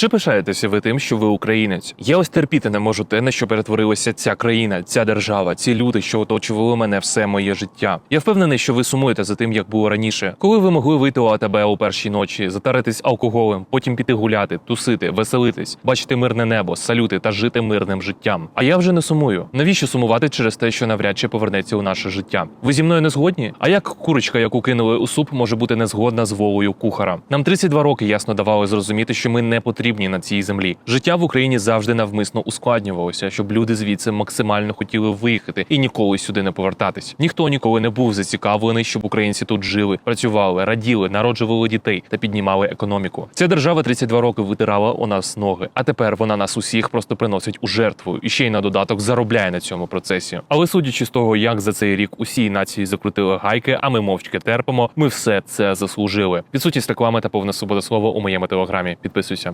Чи пишаєтеся ви тим, що ви українець? Я ось терпіти не можу те, на що перетворилася ця країна, ця держава, ці люди, що оточували мене все моє життя. Я впевнений, що ви сумуєте за тим, як було раніше, коли ви могли вийти у АТБ у першій ночі, затаритись алкоголем, потім піти гуляти, тусити, веселитись, бачити мирне небо, салюти та жити мирним життям. А я вже не сумую. Навіщо сумувати через те, що навряд чи повернеться у наше життя? Ви зі мною не згодні? А як курочка, яку кинули у суп, може бути не згодна з волею кухара? Нам 32 роки ясно давали зрозуміти, що ми не потрібні на цій землі. Життя в Україні завжди навмисно ускладнювалося, щоб люди звідси максимально хотіли виїхати і ніколи сюди не повертатись. Ніхто ніколи не був зацікавлений, щоб українці тут жили, працювали, раділи, народжували дітей та піднімали економіку. Ця держава 32 роки витирала у нас ноги, а тепер вона нас усіх просто приносить у жертву і ще й на додаток заробляє на цьому процесі. Але судячи з того, як за цей рік усі нації закрутили гайки, а ми мовчки терпимо, ми все це заслужили. Відсутність реклами та повна свобода слова у моєму телеграмі. Підписуйся.